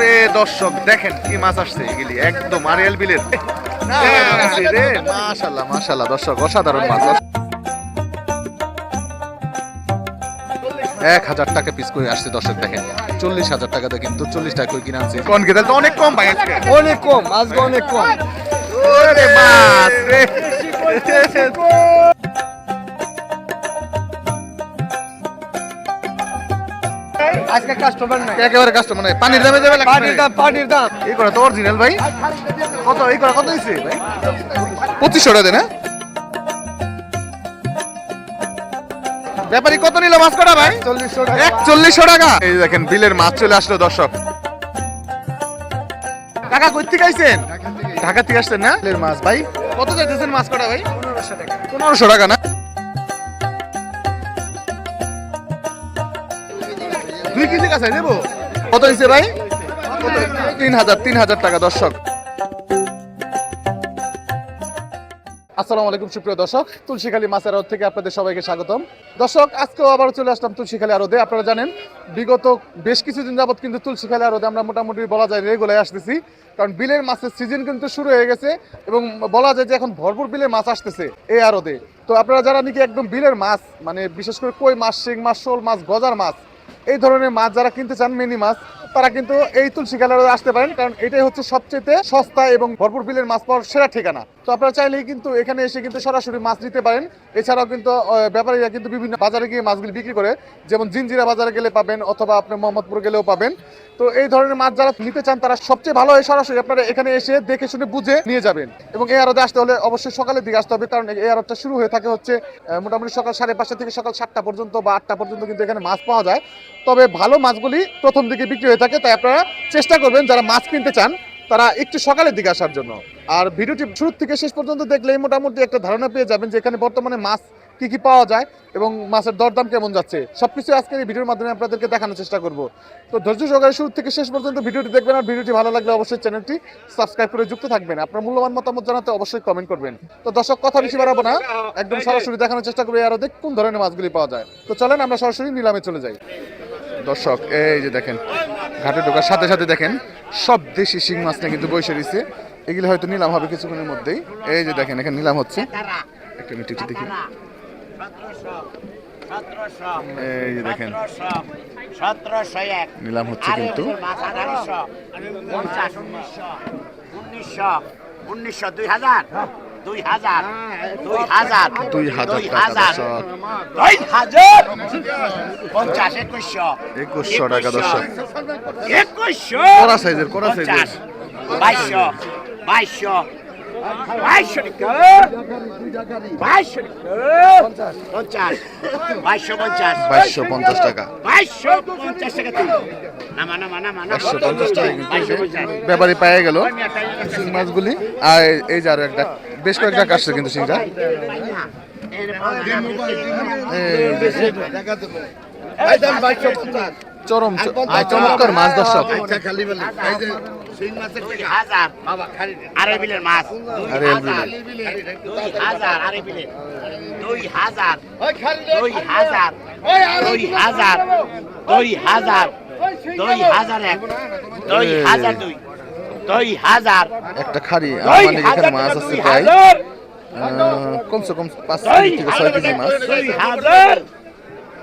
ওরে দর্শক দেখেন কি মাছ আসছে এগুলি একদম আরিয়াল বিলের। রে। মাশাল্লাহ মাশাল্লাহ দর্শক অসাধারণ মাছ। এক হাজার টাকা পিস করে আসছে দর্শক দেখেন। চল্লিশ হাজার টাকাতে কিন্তু চল্লিশ টাকা করে কিনে আনছে। কোন গেদাল তো অনেক কম ভাই অনেক কম আজকে অনেক কম। ওরে মাছ রে। আজকে কাস্টমার নাই। একেবারে কাস্টমার মানে পানির দামে যাবে পানির দাম পানির দাম। এই করে তো অরিজিনাল ভাই। কত এই করে কত দিছে ভাই পঁচিশশো টাকা দেন হ্যাঁ? ব্যাপারী কত নিল মাছ কটা ভাই? চল্লিশশো টাকা। একচল্লিশশো টাকা। এই দেখেন বিলের মাছ চলে আসলো দর্শক। টাকা কই থেকে আইছেন? ঢাকা থেকে আসছেন না? বিলের মাছ ভাই। কত চাইতেছেন মাছ কটা ভাই? পনেরোশো টাকা। পনেরোশো টাকা না? কেজি কাছে দেবো কত হয়েছে ভাই? তিন হাজার তিন হাজার টাকা, দর্শক। আসসালামু আলাইকুম, সুপ্রিয় দর্শক। তুলসীখালী মাছের আড়ত থেকে আপনাদের সবাইকে স্বাগতম। দর্শক, আজকেও আবার চলে আসলাম তুলসীখালী আড়তে। আপনারা জানেন, বিগত বেশ কিছুদিন যাবত কিন্তু তুলসীখালী আড়তে আমরা মোটামুটি বলা যায় রেগুলার আসতেছি। কারণ বিলের মাছের সিজন কিন্তু শুরু হয়ে গেছে এবং বলা যায় যে এখন ভরপুর বিলের মাছ আসতেছে এই আড়তে। তো আপনারা যারা নাকি একদম বিলের মাছ মানে বিশেষ করে কই মাছ, শিং মাছ, শোল মাছ, গজার মাছ এই ধরনের মাছ যারা কিনতে চান, মিনি মাছ, তারা কিন্তু এই তুলসী গ্যালারিতে আসতে পারেন, কারণ এটাই হচ্ছে সবচেয়ে সস্তা এবং ভরপুর বিলের মাছ পাওয়ার সেরা ঠিকানা। তো আপনারা চাইলেই কিন্তু এখানে এসে কিন্তু সরাসরি মাছ নিতে পারেন। এছাড়াও কিন্তু ব্যাপারীরা কিন্তু বিভিন্ন বাজারে গিয়ে মাছগুলি বিক্রি করে, যেমন জিঞ্জিরা বাজারে গেলে পাবেন অথবা আপনি মোহাম্মদপুর গেলেও পাবেন। তো এই ধরনের মাছ যারা নিতে চান, তারা সবচেয়ে ভালো হয় সরাসরি আপনারা এখানে এসে দেখে শুনে বুঝে নিয়ে যাবেন। এবং এই আরতে আসতে হলে অবশ্যই সকালের দিকে আসতে হবে, কারণ এই আরতটা শুরু হয়ে থাকে হচ্ছে মোটামুটি সকাল সাড়ে পাঁচটা থেকে সকাল সাতটা পর্যন্ত বা আটটা পর্যন্ত কিন্তু এখানে মাছ পাওয়া যায়। তবে ভালো মাছগুলি প্রথম দিকে বিক্রি হয়ে থাকে, তাই আপনারা চেষ্টা করবেন যারা মাছ কিনতে চান তারা একটু সকালের দিকে আসার জন্য। আর ভিডিওটি শুরু থেকে শেষ পর্যন্ত দেখলেই মোটামুটি একটা ধারণা পেয়ে যাবেন যে এখানে বর্তমানে মাছ কি কি পাওয়া যায় এবং মাছের দরদাম কেমন যাচ্ছে। সবকিছু আজকের এই ভিডিওর মাধ্যমে আপনাদেরকে দেখানোর চেষ্টা করব। তো ধৈর্য সহকারে শুরু থেকে শেষ পর্যন্ত ভিডিওটি দেখবেন আর ভিডিওটি ভালো লাগলে অবশ্যই চ্যানেলটি সাবস্ক্রাইব করে যুক্ত থাকবেন। আপনার মূল্যবান মতামত জানাতে অবশ্যই কমেন্ট করবেন। তো দর্শক, কথা বেশি বাড়াবো না। একদম সরাসরি দেখানোর চেষ্টা করব আরও দেখ কোন ধরনের মাছগুলি পাওয়া যায়। তো চলেন আমরা সরাসরি নিলামে চলে যাই। দর্শক, এই যে দেখেন, ঘাটে ঢোকার সাথে সাথে দেখেন, সব দেশি শিং মাছটা কিন্তু বসে রয়েছে। এগুলো হয়তো নিলাম হবে কিছুক্ষণের মধ্যেই। এই যে দেখেন, এখানে নিলাম হচ্ছে। একটা মিনিট একটু দেখি। এই যে দেখেন, নিলাম হচ্ছে কিন্তু। উনিশশো, দুই হাজার। দুই হাজার দুই হাজার দুই হাজার দুই হাজার। পঞ্চাশ একুশশো। একুশশো টাকা দর্শক। একুশশো। কড়া সাইজের কড়া সাইজের। বাইশশো। বাইশশো। বাইশশো পঞ্চাশ বাইশশো পঞ্চাশ টাকা। বাইশশো পঞ্চাশ টাকা ব্যাপারী পেয়ে গেল শিং মাছগুলি। আর এই যে আরও একটা বেশ কয়েকটা কাটছে কিন্তু শিংটা। এই চরম চমৎকার মাছ দর্শক। হাজার। আড়াই বিলের মাছ। আড়াই বিলের। দুই হাজার দুই হাজার। দুই হাজার। দুই হাজার। দুই হাজার। এক। দুই হাজার দুই। দুই হাজার। একটা খাড়ি। দুই আমার এখানে মাছ আছে প্রায়। কমসে কম পাঁচ থেকে ছয় কেজি মাছ।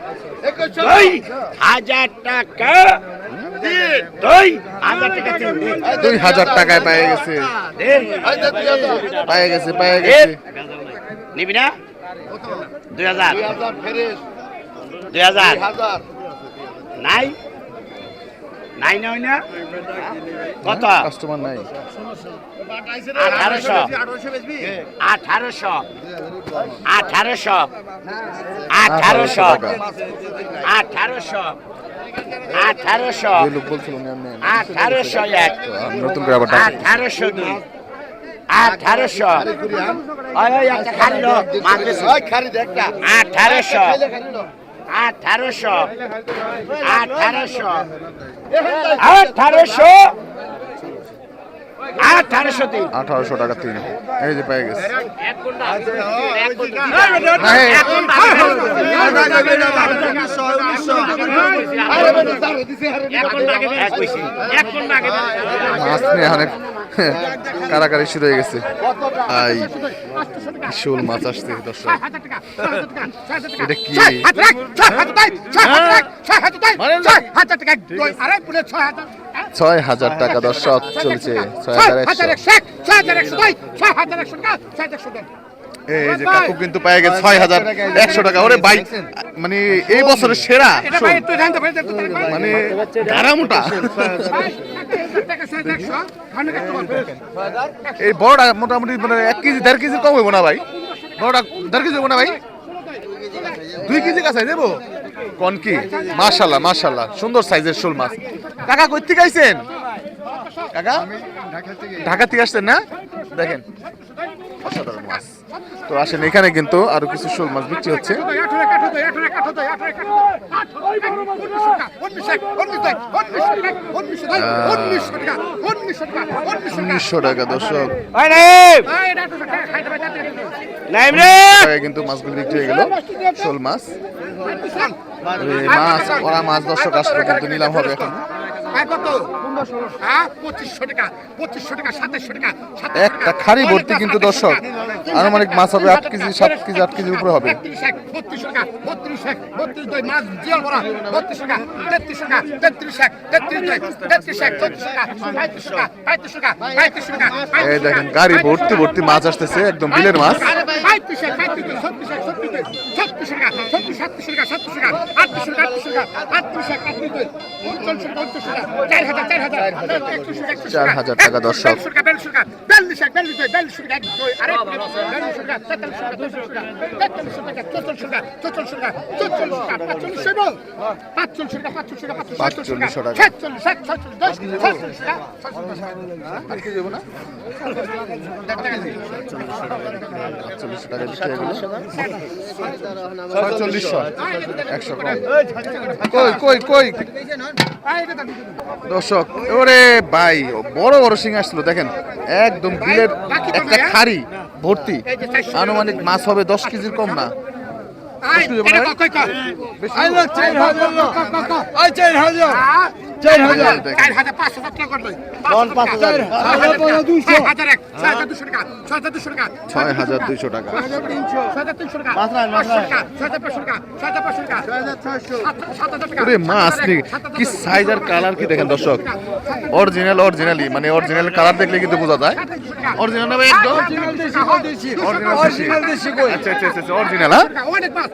হাজার দুই হাজার টাকা দুই হাজার টাকা তিন দুই হাজার টাকায় পায়ে গেছে। পেয়ে গেছে পেয়ে গেছে। নিবি না? দুই হাজার। দুই হাজার। নাই? নাই নয় না কত? কাস্টমার নাই। আঠারোশো। আঠারোশো। আঠারোশো। আঠারোশো। আঠারোশো। আঠারোশো। আঠারোশো এক। নতুন করে আবার আঠারোশো দুই। আঠারোশো। আঠারোশো। আঠারোশো আঠারোশো আঠারোশো আঠারোশো টাকা তিন এই যে পেয়ে গেছে মাছ নিয়ে অনেক কারাকারি শুরু হয়ে গেছে শোল মাছ আসছে দর্শক এটা কি ছয় হাজার টাকা দর্শক চলছে ছয় হাজার একশো এই যে কাকু কিন্তু পেয়ে গেছে ছয় হাজার একশো টাকা। ওরে ভাই মানে এই বছরের সেরা। মানে গাড়া মোটা। এই বড়টা মোটামুটি মানে এক কেজি দেড় কেজি কম হইব না ভাই। বড়টা দেড় কেজি হইব না ভাই? দুই কেজি কাছে দেবো? কোন কি? মাশাল্লাহ মাশাল্লাহ। সুন্দর সাইজের শোল মাছ। কাকা কই থেকে আইছেন? কাকা? ঢাকা থেকে আসছেন না? দেখেন অসাধারণ মাছ। তো আসেন এখানে কিন্তু আরও কিছু শোল মাছ বিক্রি হচ্ছে। উনিশশো টাকা দর্শক। কিন্তু মাছগুলো বিক্রি হয়ে গেল শোল মাছ। মাছ ওরা মাছ দর্শক আসলে কিন্তু নিলাম হবে এখন। একটা খারি ভর্তি কিন্তু দর্শক আনুমানিক মাছ হবে আট কেজি সাত কেজি আট উপরে হবে। এই দেখেন গাড়ি ভর্তি ভর্তি মাছ আসতেছে একদম বিলের মাছ। চার হাজার টাকা দর্শক। পাঁচচল্লিশশো টাকা। চল্লিশশো টাকা বিক্রি হয়ে গেল। ছয়চল্লিশশো একশো কই কই কই? দর্শক ওরে ভাই বড় বড় সিং আসলো দেখেন একদম বিলের একটা খাড়ি ভর্তি। আনুমানিক মাছ হবে দশ কেজির কম না। ছয় হাজার দুইশো টাকা ওরে মাছ কি সাইজ আর কালার কি দেখেন দর্শক অরিজিনাল অরিজিনালি মানে অরিজিনাল কালার দেখলে কিন্তু বোঝা যায় অরিজিনাল একদম অরিজিনাল দেশি আচ্ছা আচ্ছা আচ্ছা অরিজিনাল হ্যাঁ অনেক মাছ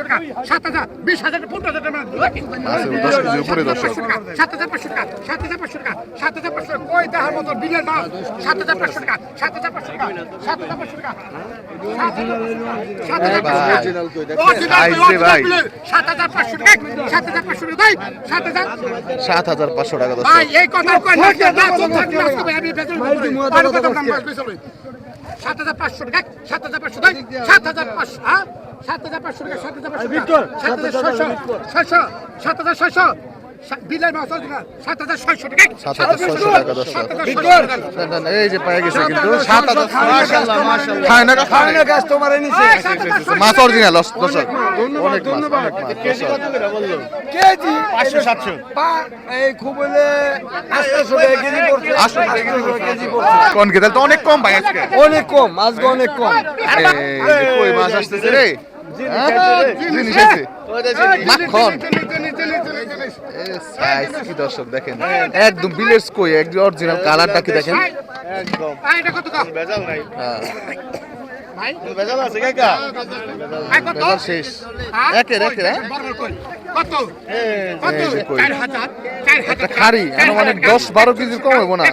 টাকা সাত হাজার বিশ হাজার পনেরো হাজার টাকা আছে, দশ কেজির উপরে দর্শক। সাত হাজার পাঁচশো টাকা সাত হাজার পাঁচশো টাকা সাত হাজার পাঁচশো টাকা দেখার মতো বিলের মাছ সাত হাজার পাঁচশো টাকা সাত হাজার পাঁচশো টাকা সাত হাজার পাঁচশো টাকা সাত হাজার পাঁচশো টাকা সাইজ রে ভাই। সাত হাজার পাঁচশো টাকা সাত হাজার পাঁচশো টাকা ভাই সাত হাজার সাত হাজার পাঁচশো টাকা দর্শক ভাই এই কথা কই না না চল থাকবে আজকে ভাই আমি বেতন আর কথা দাম মাছ বেচে লই সাত হাজার পাঁচশো টাকা সাত হাজার পাঁচশো টাকা সাত হাজার পাঁচশো হ্যাঁ সাত হাজার পাঁচশো টাকা সাত হাজার পাঁচশো টাকা সাত হাজার ছয়শো ছয়শো সাত হাজার ছয়শো বিলের মাছ হচ্ছে না সাত হাজার ছয়শো টাকা। সাত হাজার ছয়শো টাকা না, এই যে পায়ে গেছে কিন্তু সাত হাজার খায় না খায় না মাছ অরিজিনাল দর্শক। অনেক মাছ অনেক মাছ। দর্শক কেজি পাঁচশো সাতশো। এই খুব হলে আটশো কেজি পড়ছে। আটশো কেজি পড়ছে। কোন কেদাল তো অনেক কম ভাই আজকে। অনেক কম মাছগো অনেক কম। কই মাছ আসতেছে রে? জিনিস আছে মাখন। সাইজ কি দর্শক দেখেন? একদম বিলের কই একদম অরিজিনাল কালারটা কি দেখেন? এই, এটা কত কম হ্যাঁ, বেজাল হ্যাঁ? হ্যাঁ? হাজার আনুমানিক টাকা, 10 12 কেজির কম হইবো না।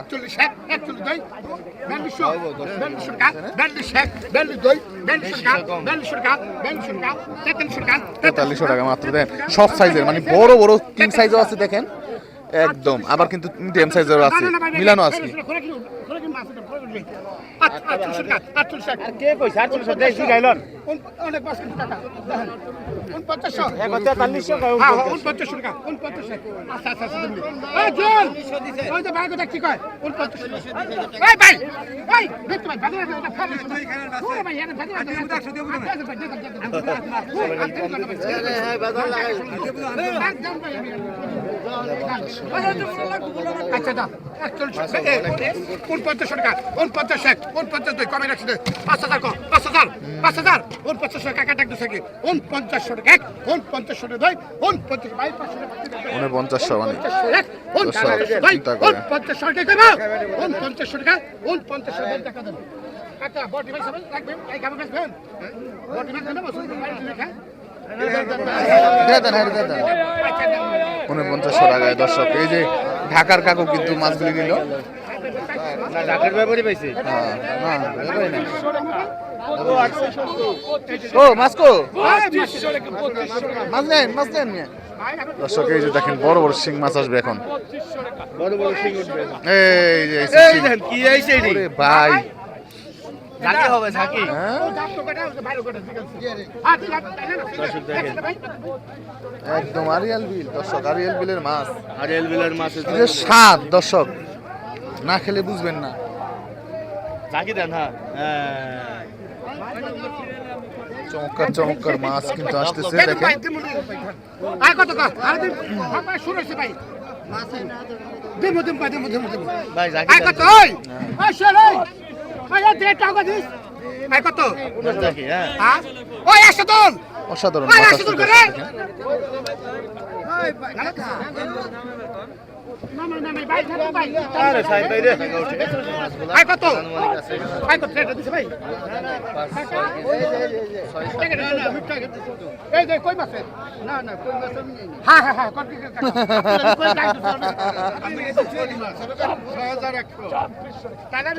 টাকা, এক, দুই, টাকা, টাকা, টাকা, তেতাল্লিশশো টাকা, তেতাল্লিশশো টাকা মাত্র দেন। সব সাইজের মানে বড় বড় কিং সাইজও আছে দেখেন। একদম আবার কিন্তু মিডিয়াম সাইজেরও আছে মিলানো আছে দেশি উনপঞ্চাশ আচ্ছা কি উনপঞ্চাশ উনপঞ্চাশ টাকা উনপঞ্চাশ এক উনপঞ্চাশ দুই কমে রাখছি পাঁচ হাজার কম পাঁচ হাজার পাঁচ হাজার। উনপঞ্চাশ টাকা কাটা একটু থেকে উনপঞ্চাশ টাকা এক উনপঞ্চাশ টাকা দুই উনপঞ্চাশ বাইশ পাঁচশো টাকা উনপঞ্চাশশো মানে। উনপঞ্চাশ টাকা দেবো উনপঞ্চাশ টাকা উনপঞ্চাশ টাকা দেবো আচ্ছা বডি ভাই সবাই রাখবেন এই বডি হ্যাঁ, উনপঞ্চাশশো টাকায় দর্শক এই যে ঢাকার কাকু কিন্তু মাছগুলি নিল। ঢাকার ব্যাপারই পাইছে। হ্যাঁ, না। ও মাসকো মাছ নেন মাছ নেন। দর্শক এই যে দেখেন বড় বড় শিং মাছ আসবে এখন। বড় বড় সিং উঠবে। এই যে শিং। ভাই। ঝাঁকি হবে ঝাঁকি হ্যাঁ একদম আরিয়াল বিল দর্শক আরিয়াল বিলের মাছ। আর বিলের মাছ স্বাদ দর্শক না খেলে বুঝবেন না। ঝাঁকি দেন হ্যাঁ। চমৎকার চমৎকার মাছ কিন্তু আসতেছে দেখেন। আর কত কত আর দিন। ভাই কত ওই একশো দল। অসাধারণ টাকা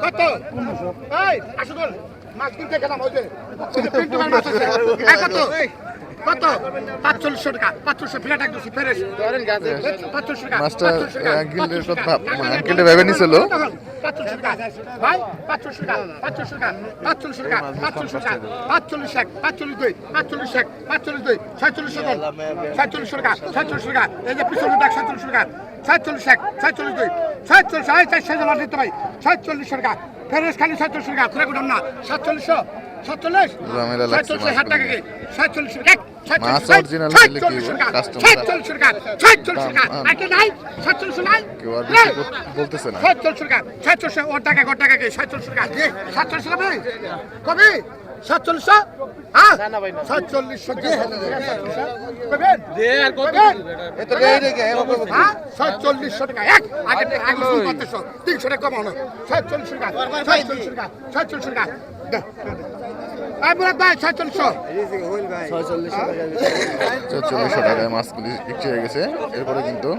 কত? এই আসো দল মাছ কিনতে গেলাম ওই যে ওই যে পিন্টু ভাই মাছ আছে। এই কত? কত? পাঁচচল্লিশশো টাকা। পাঁচচল্লিশশো টাকা দিচ্ছি ফেরেশ। পাঁচচল্লিশশো টাকা। মাছটা আঙ্কেলের কথা। আঙ্কেলটা ভেবে নিছিল। পাঁচচল্লিশশো টাকা। ভাই পাঁচচল্লিশশো টাকা। পাঁচচল্লিশশো টাকা। পাঁচচল্লিশশো টাকা। পাঁচচল্লিশশো টাকা। পাঁচচল্লিশ এক পাঁচচল্লিশ দুই পাঁচচল্লিশ এক পাঁচচল্লিশ দুই ছয়চল্লিশশো টাকা ছয়চল্লিশশো টাকা ছয়চল্লিশশো টাকা। এই যে পিছনে দেখ ছয়চল্লিশশো টাকা। ছয়চল্লিশ এক ছয়চল্লিশ দুই ছয়চল্লিশ ছয়চল্লিশশো টাকা। ফেরেস খালি সাতচল্লিশ টাকা তোরা গুলাম না। সাতচল্লিশশো সাতচল্লিশ? সাতচল্লিশ হাজার টাকা কি সাতচল্লিশ এক মাছ original নিলে কি customer- ছয়চল্লিশশো টাকা ছয়চল্লিশশো টাকা দাম, আর কি নাই? সাতচল্লিশশো নাই? কেউ আর বল- বলতেছে না। সাতচল্লিশশো টাকা সাতচল্লিশশো ওর টাকা ওর টাকা কি? সাতচল্লিশশো টাকা সাতচল্লিশশো কবে? কবে? সাতচল্লিশশো? হ্যাঁ? সাতচল্লিশশো হ্যাঁ সাতচল্লিশশো টাকা। এক আগে তিনশো টাকা কমানো সাতচল্লিশশো টাকা। সাতচল্লিশশো টাকা। সাতচল্লিশশো টাকা। এই মুরাদ ভাই সাতচল্লিশশো চল্লিশশো টাকায় মাছগুলি বিক্রি হয়ে গেছে। এরপরে কিন্তু।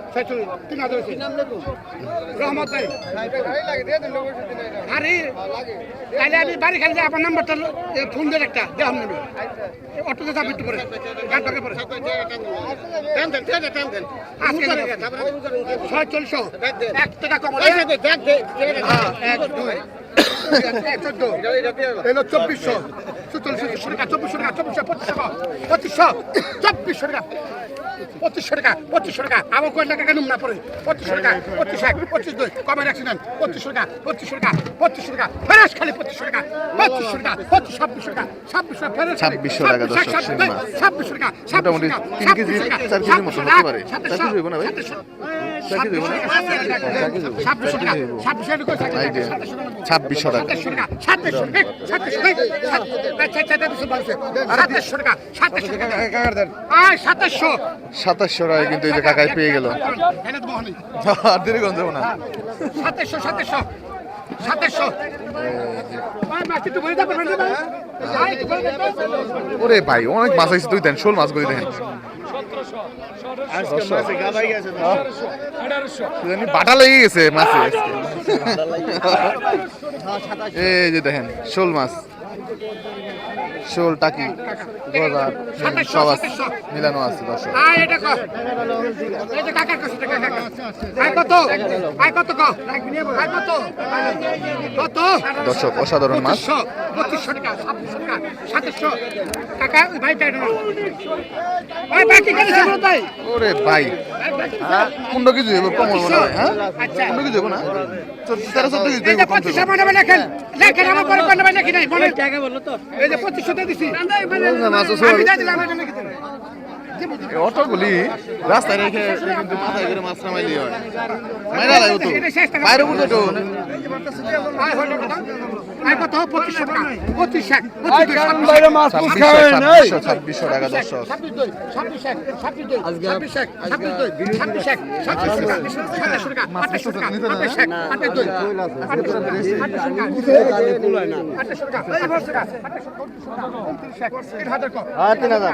রহমত ভাই। আরে তাহলে আমি বাড়ি খালি আপনার নাম্বারটা এ, ফোন দিয়ে একটা দেওয়াম নেবে অটোতে যাবে একটু পরে গাড়ি পরে। ছয়চল্লিশশো। এক টাকা কম। হ্যাঁ, এক দুই। চোদ্দ। এলো চব্বিশশো চুচল্লিশশো টাকা চব্বিশশো টাকা চব্বিশশো পঁচিশশো পঁচিশশো চব্বিশশো টাকা পঁচিশশো টাকা পঁচিশশো টাকা আমার কয় টাকা কেন না পড়ে পঁচিশশো টাকা পঁচিশ এক পঁচিশ দুই কমের অ্যাক্সিডেন্ট পঁচিশশো টাকা পঁচিশশো টাকা পঁচিশশো টাকা ফেরাস খালি পঁচিশশো টাকা পঁচিশশো টাকা পঁচিশ ছাব্বিশশো টাকা ছাব্বিশশো ফেরাস খালি, 2600 টাকা দর্শক, ছাব্বিশ, শিং মাছ। ছাব্বিশশো টাকা মোটামুটি ছাব্বিশশো টাকা, তিন কেজি, ছাব্বিশশো টাকা, চার কেজির মতো হতে পারে। চার কেজি না ভাই? সাতাশশো, চার কেজি হইবো না? ছাব্বিশশো টাকা ছাব্বিশশো টাকা সাতাশশো টাকা কিন্তু এই যে কাকায় পেয়ে গেল। আর দেরি গন্ধ না? সাতাশশো সাতাশশো সাতাশশো ওরে ভাই অনেক মাছ আছে তুই দেন শোল দেখেন মাছে গাবাই গেছে না জানি বাটা লেগে গেছে মাছে এই যে দেখেন শোল মাছ। শোল টাকি গজার সব আছে মিলানো আছে দর্শক। আয় এটা কর। এই যে কাকার কাছে টাকা কাকা আয় কত? আয় কত কো? আয় কত? কত? দর্শক অসাধারণ মাছ। ওরে ভাই। হ্যাঁ? পনেরো কেজি দেবো কম হব না হ্যাঁ? আচ্ছা। পনেরো কেজি দেবো না? তেরো চোদ্দ কেজি দেবো লেখেন আমার নাই মনে জায়গা বলল তো এই যে পঁচিশশোতে দিছি আমি অটোগুলি রাস্তায় রেখে কিন্তু মাথায় করে মাছ নামাইলি হয় মাইরা লাগবে তো বাইরে বুঝে তো ছাব্বিশশো টাকা তিন হাজার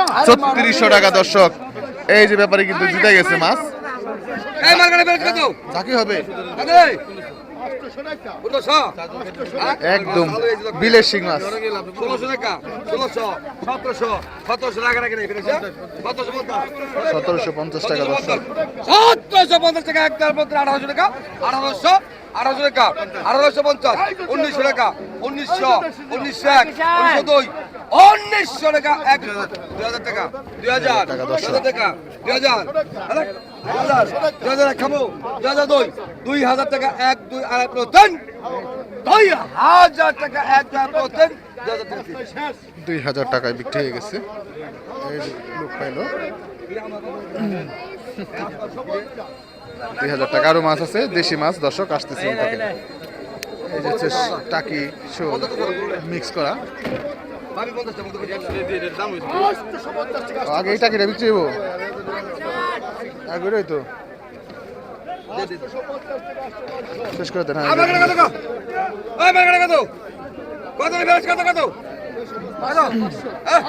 ছত্রিশশো টাকা দর্শক। এই যে ব্যাপারে কিন্তু জিতে গেছে মাছ। হবে? একদম। বিলের শিং মাছ। ষোলোশো টাকা ষোলোশো সতেরোশো সতেরোশো টাকা সতেরোশো পঞ্চাশ। টাকা সতেরোশো পঞ্চাশ টাকা এক আঠারোশো টাকা আঠারোশো আঠারোশো টাকা আঠারোশো পঞ্চাশ উনিশশো টাকা উনিশশো উনিশশো এক উনিশশো দুই উনিশশো টাকা এক দুই হাজার টাকা দুই হাজার টাকা, দুই হাজার টাকা। দুই হাজার। দুই হাজার খাব দুই হাজার দুই। দুই হাজার টাকা এক দুই আড়াই পুরো দুই হাজার টাকা এক দুই আড়াই দুই। হাজার টাকায় বিক্রি হয়ে গেছে। লোক পাইলো। দুই হাজার টাকা আরও মাছ আছে দেশি মাছ দর্শক আসতেছে এই যে হচ্ছে টাকি শোল মিক্স করি। আগে এই টাকিটা বিক্রি হব আগে তো। শেষ করে দেন হ্যাঁ, কত কত? কত? হ্যাঁ?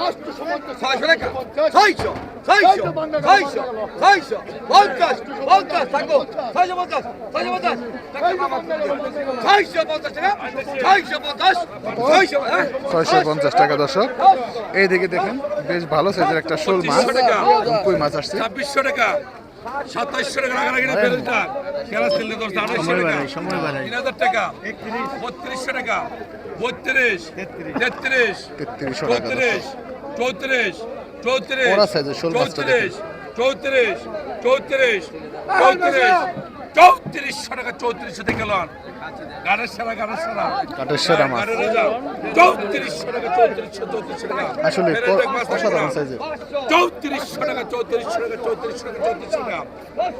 ছয়শো পঞ্চাশ, টাকা? দর্শক। এই দিকে দেখেন বেশ ভালো সাইজের একটা শোল মাছ কই মাছ আসছে? ছাব্বিশশো টাকা। সাতাইশশো টাকা রাখারাখি না দশ আড়াইশো টাকা। তিন হাজার টাকা। বত্রিশশো টাকা। বত্রিশ। তেত্রিশ। চৌত্রিশ। চৌত্রিশ। চৌত্রিশ। চৌত্রিশ। চৌত্রিশ। চৌত্রিশ। চৌত্রিশ। চৌত্রিশশো টাকা চৌত্রিশশো থেকে লন। গাড়ের সারা গাড়ের সারা। কাঠের সেরা মাছ। চৌত্রিশশো টাকা চৌত্রিশশো চৌত্রিশশো টাকা। আসলে অসাধারণ। সাইজের চৌত্রিশশো টাকা চৌত্রিশশো টাকা চৌত্রিশশো টাকা চৌত্রিশশো টাকা।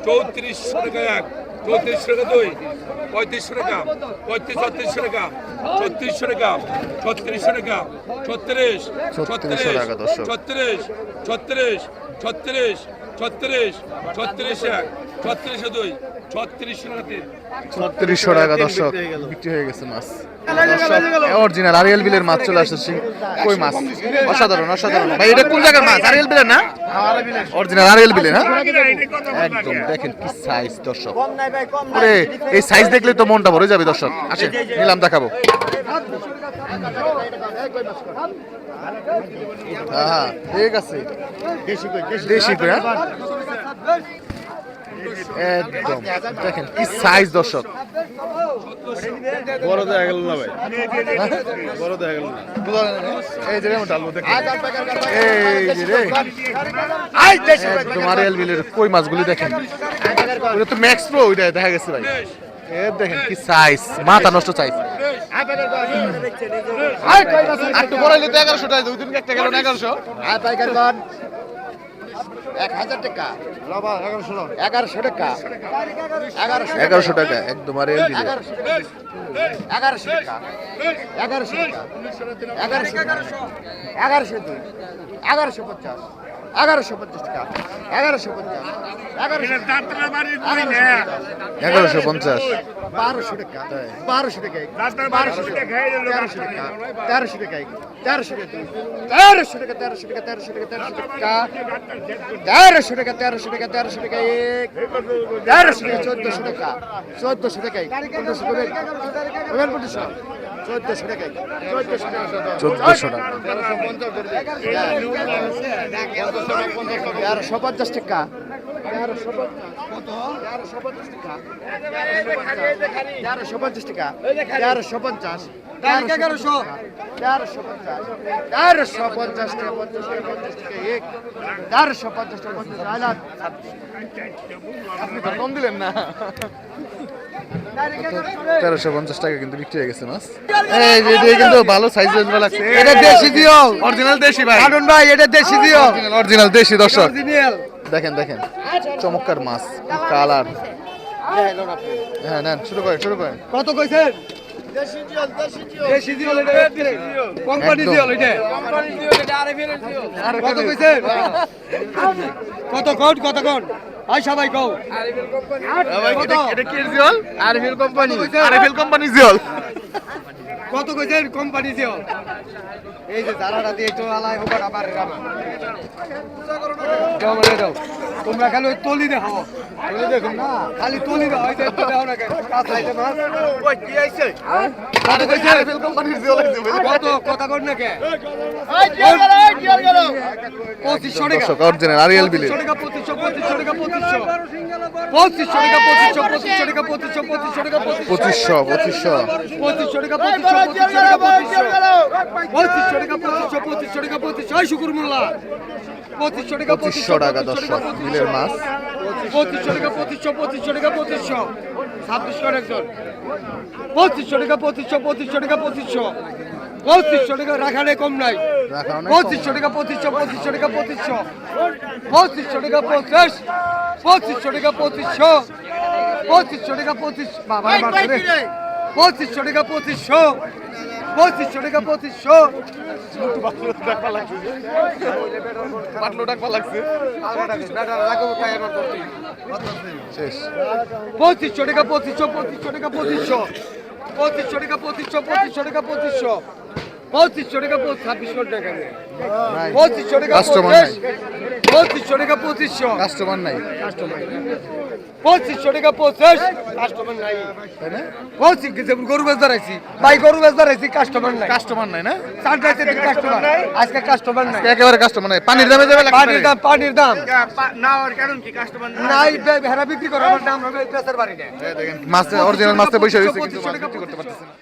চৌত্রিশশো টাকা এক চৌত্রিশশো টাকা দুই পঁয়ত্রিশশো টাকা পঁয়ত্রিশ ছত্রিশশো টাকা ছত্রিশশো টাকা ছত্রিশশো টাকা ছত্রিশ ছত্রিশশো ছত্রিশ ছত্রিশ ছত্রিশ ছত্রিশ ছত্রিশ এক ছত্রিশশো দুই ছত্রিশশো টাকা তিন। ছত্রিশশো টাকা দর্শক বিক্রি হয়ে গেছে মাছ। অরিজিনাল আরিয়াল বিলের মাছ চলে আসছে কই মাছ? অসাধারণ অসাধারণ। ভাই এটা কোন জায়গার মাছ? আরিয়াল বিলের না? অরিজিনাল আরিয়াল বিলের হ্যাঁ? একদম দেখেন কি সাইজ দর্শক। ওরে এই সাইজ দেখলে তো মনটা ভরে যাবে দর্শক। আসেন নিলাম দেখাবো। হ্যাঁ ঠিক আছে। দেশি কই হ্যাঁ? একদম। দেখেন কি সাইজ দর্শক। বড় দেখা গেল না ভাই। বড় দেখা গেল না। এই যে ডালবো এই যে রে। একদম আরিয়াল বিলের কই মাছগুলি দেখেন? ওটা তো ম্যাক্স প্রো ওইটা দেখা গেছে ভাই। এ দেখেন কি সাইজ মাথা নষ্ট সাইজ তো এগারোশো টাকা। দুই দিন একটা গেল এগারোশো এক হাজার টাকা। এগারোশো টাকা। এগারোশো টাকা। একদম আর এগারোশো টাকা। এগারোশো টাকা। এগারোশো এগারোশো এগারোশো দুই এগারোশো পঞ্চাশ এগারোশো পঞ্চাশ টাকা। এগারোশো পঞ্চাশ। এগারোশো পঞ্চাশ। বারোশো টাকা। বারোশো টাকা বারোশো টাকা তেরোশো টাকা। তেরোশো টাকা তেরোশো টাকা তেরোশো টাকা তেরোশো টাকা তেরোশো টাকা তেরোশো টাকা। তেরোশো টাকা তেরোশো টাকা তেরোশো টাকা এক। তেরোশো টাকা চোদ্দশো টাকা। চোদ্দশো টাকা পনেরোশো পনেরোশো চোদ্দশো টাকা। চোদ্দশো টাকা। তেরোশো পঞ্চাশ টাকা। তেরোশো তেরোশো পঞ্চাশ টাকা। তেরোশো পঞ্চাশ টাকা। তেরোশো পঞ্চাশ। এগারোশো তেরোশো পঞ্চাশ। তেরোশো পঞ্চাশ টাকা পঞ্চাশ টাকা পঞ্চাশ টাকা এক। তেরোশো পঞ্চাশ টাকা পঞ্চাশ টাকা। আপনি তো কম দিলেন না। তেরোশো পঞ্চাশ টাকা কিন্তু বিক্রি হয়ে গেছে মাছ। এই এটা কিন্তু ভালো সাইজের লাগছে। এটা দেশি দিও। অরিজিনাল দেশি ভাই। কারণ ভাই এটা দেশি দিও। অরিজিনাল দেশি দর্শক। দেখেন দেখেন। চমৎকার মাছ কালার। হ্যাঁ নেন শুরু করেন শুরু করেন। কত কইছেন? দেশি জিওল এটা কোম্পানি একদম। দিও এটা। কত কইছে? কত কোট কত কোট আই সবাই কও। এটা কি জিওল? RFL company. আরএফএল কোম্পানি জিওল। কত কইছেন কোম্পানি দিও এই যে জারাটা দিয়ে তো আলাই হোক আমার রামা। দাও মানে দাও তোমরা খালি ওই তলি দেখাও তলি দেখো না। খালি তলি দাও এই যে তো দাও না কেন। কাজ আইছে মাছ। ওই কি আইছে? কত কইছেন আরএফএল কোম্পানির জিওল আছে কত? কথা কর না কে? টাকা। দর্শক অরিজিনাল আরিয়াল বিলে পঁচিশশো টাকা পঁচিশশো পঁচিশশো টাকা টাকা পঁচিশশো পঁচিশশো টাকা পঁচিশশো পঁচিশশো টাকা টাকা পঁচিশশো। পঁচিশশো টাকা পঁচিশশো। পঁচিশশো টাকা পঁচিশশো পঁচিশশো টাকা পঁচিশশো এই শুকুর মোল্লা পঁচিশশো টাকা পঁচিশশো টাকা দর্শক বিলের মাছ পঁচিশশো টাকা পঁচিশশো পঁচিশশো টাকা পঁচিশশো ছাব্বিশ করে একজন পঁচিশশো টাকা পঁচিশশো পঁচিশশো টাকা পঁচিশশো পঁচিশশো টাকা নাই রাখা অনেক কম। পঁচিশশো টাকা পঁচিশশো পঁচিশশো টাকা পঁচিশশো পঁচিশশো টাকা পঁচিশ পঁচিশশো টাকা পঁচিশশো পঁচিশশো টাকা পঁচিশ। পঁচিশশো টাকা পঁচিশশো। পঁচিশশো টাকা পঁচিশশো। পঁচিশশো টাকা পঁচিশশো পঁচিশশো টাকা পঁচিশশো। পঁচিশশো টাকা পঁচিশশো পঁচিশশো টাকা পঁচিশশো। পঁচিশশো টাকা পঁচিশ টাকা নেই। নাই পঁচিশশো টাকা পঁচিশ পঁচিশশো টাকা পঁচিশশো। কাস্টমার নাই। পঁচিশশো টাকা পঁচিশ কাস্টমার নাই। তাই না? পঁচিশ কেজি গরু বেচ দাঁড়াইছি ভাই গরু বেচ দাঁড়াইছি কাস্টমার নাই। কাস্টমার নাই না? কাস্টমার আজকে কাস্টমার নাই। একেবারে কাস্টমার নাই। পানির দামে যাবে পানির দাম পানির দাম। কারণ কি? কাস্টমার নাই। ভেড়া বিক্রি করে আমার দাম হবে বেচার বাড়ি নেই। দেখেন মাছ অরিজিনাল মাছটা বসে রয়েছে কিন্তু মাছ বিক্রি করতে পারতেছে না।